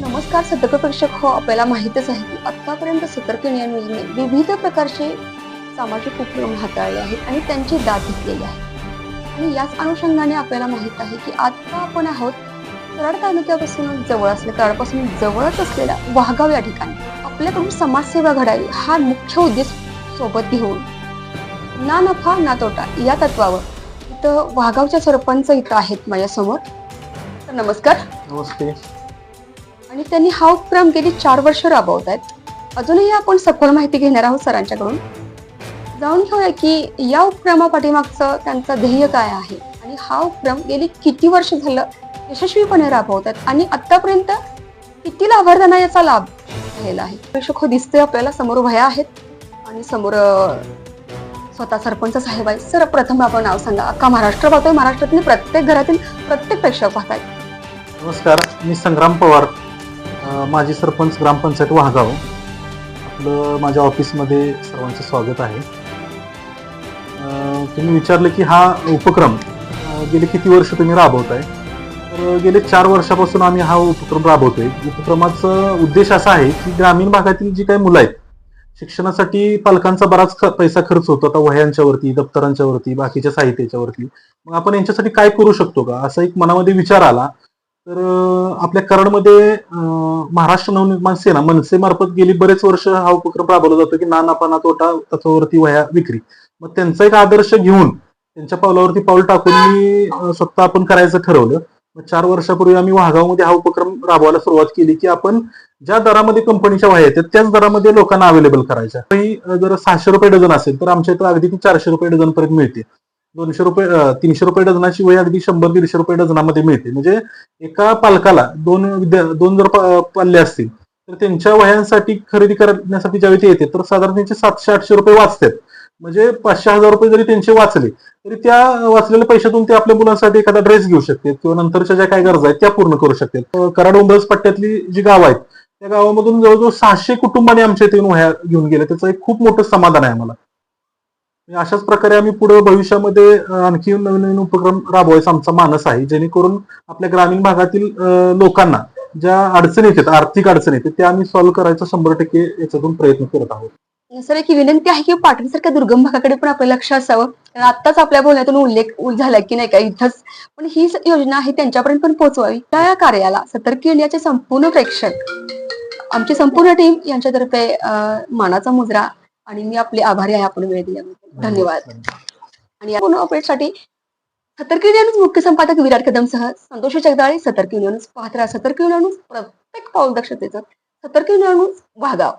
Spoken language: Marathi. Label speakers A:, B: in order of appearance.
A: नमस्कार सतर्क प्रेक्षक. हो आपल्याला माहितच आहे की आतापर्यंत सतर्क न्यूजने विविध प्रकारचे सामाजिक उपक्रम हाताळले आहेत आणि त्यांची दाद घेतलेली आहे आणि याच अनुषंगाने आपल्याला माहीत आहे की आता आपण आहोत कराड तालुक्यापासून जवळ असले कराडपासून जवळच असलेल्या वाघाव या ठिकाणी. आपल्याकडून समाजसेवा घडावी हा मुख्य उद्देश सोबत घेऊन ना नफा ना तोटा या तत्वावर इथं वाघावच्या सरपंच इथं आहेत माझ्यासमोर. तर नमस्कार.
B: नमस्ते.
A: आणि त्यांनी हा उपक्रम गेली चार वर्ष राबवत आहेत अजूनही आपण सखोल माहिती घेणार आहोत सरांच्याकडून. जाऊन घेऊया की या उपक्रमा पाठीमागचं त्यांचं ध्येय काय आहे आणि हा उपक्रम गेली किती वर्ष झालं यशस्वीपणे राबवत आहेत आणि आतापर्यंत किती लाभार्थ्यांना याचा लाभ झालेला आहे? प्रेक्षक हो दिसतोय आपल्याला. समोर भया आहेत आणि समोर स्वतः सरपंच साहेब आहेत. सर प्रथम आपण नाव सांगा. अख्खा महाराष्ट्र पाहतोय. महाराष्ट्रातील प्रत्येक घरातील प्रत्येक प्रेक्षक पाहताय
B: नमस्कार. मी संग्राम पवार. माझे माजी सरपंच ग्रामपंचायत वाहगाव आपलं माझ्या ऑफिसमध्ये सर्वांचं स्वागत आहे. तुम्ही विचारलं की हा उपक्रम गेले किती वर्ष तुम्ही राबवताय? तर गेले चार वर्षापासून आम्ही हा उपक्रम राबवतोय. उपक्रमाचा उद्देश असा आहे की ग्रामीण भागातील जी काही मुलं आहेत शिक्षणासाठी पालकांचा बराच ख- पैसा खर्च होतो. आता वह्यांच्या वरती दप्तरांच्या वरती बाकीच्या साहित्याच्या वरती मग आपण यांच्यासाठी काय करू शकतो का? असा एक मनामध्ये विचार आला. तर आपल्या कराडमध्ये महाराष्ट्र नवनिर्माण सेना मनसे मार्फत गेली बरेच वर्ष हा उपक्रम राबवला जातो की नानापणा तोटा तत्वावरती वह्या विक्री. मग त्यांचा एक आदर्श घेऊन त्यांच्या पावलावरती पाऊल टाकून मी स्वतः आपण करायचं ठरवलं. मग चार वर्षापूर्वी आम्ही वाघावमध्ये हा उपक्रम राबवायला सुरुवात केली की आपण ज्या दरामध्ये कंपनीच्या वह्या येतात त्याच दरामध्ये लोकांना अवेलेबल करायच्या. जर सहाशे रुपये डझन असेल तर आमच्या इथं अगदी ती चारशे रुपये डझन पर्यंत मिळते. दोनशे रुपये तीनशे रुपये डझनाची वही अगदी शंभर दीडशे रुपये डझनामध्ये मिळते. म्हणजे एका पालकाला दोन विद्या दोन जर पाल्ले असतील तर त्यांच्या वह्यांसाठी खरेदी करण्यासाठी ज्यावेळी ते येते तर साधारण त्यांचे सातशे आठशे रुपये वाचतात. म्हणजे पाचशे हजार रुपये जरी त्यांचे वाचले तरी त्या वाचलेल्या पैशातून ते आपल्या मुलांसाठी एखादा ड्रेस घेऊ शकतात किंवा नंतरच्या ज्या काही गरजा आहेत त्या पूर्ण करू शकतात. कराड उंबरस पट्ट्यातली जी गावं आहेत त्या गावामधून जवळजवळ सहाशे कुटुंबाने आमच्या इथे वह्या घेऊन गेले त्याचं एक खूप मोठं समाधान आहे आम्हाला. म्हणजे अशाच प्रकारे आम्ही पुढे भविष्यामध्ये आणखी नवीन नवीन उपक्रम राबवायचा आमचा मानस आहे. जेणेकरून आपल्या ग्रामीण भागातील लोकांना ज्या अडचणी येतात आर्थिक अडचणी येतात त्या आम्ही सॉल्व्ह करायचा शंभर टक्के याच्यातून प्रयत्न करत आहोत.
A: सर एक विनंती आहे की पाटणसारख्या दुर्गम भागाकडे पण आपलं लक्ष असावं. आताच आपल्या बोलण्यातून उल्लेख झाला की नाही का इथंच. पण ही योजना आहे त्यांच्यापर्यंत पण पोहोचवावी. त्या या कार्याला सतर्क इंडियाचे संपूर्ण प्रेक्षक आमची संपूर्ण टीम यांच्यातर्फे मानाचा मुजरा आणि मी आपले आभारी आहे आपण वेळ दिल्याबद्दल. धन्यवाद. आणि या पूर्ण अपडेटसाठी सतर्क न्यूज मुख्य संपादक विराट कदमसह संतोष जगदाळे सतर्क न्यूज पाहत राहा. सतर्क न्यूज प्रत्येक पाऊल दक्षतेचं सतर्क न्यूज वाघाव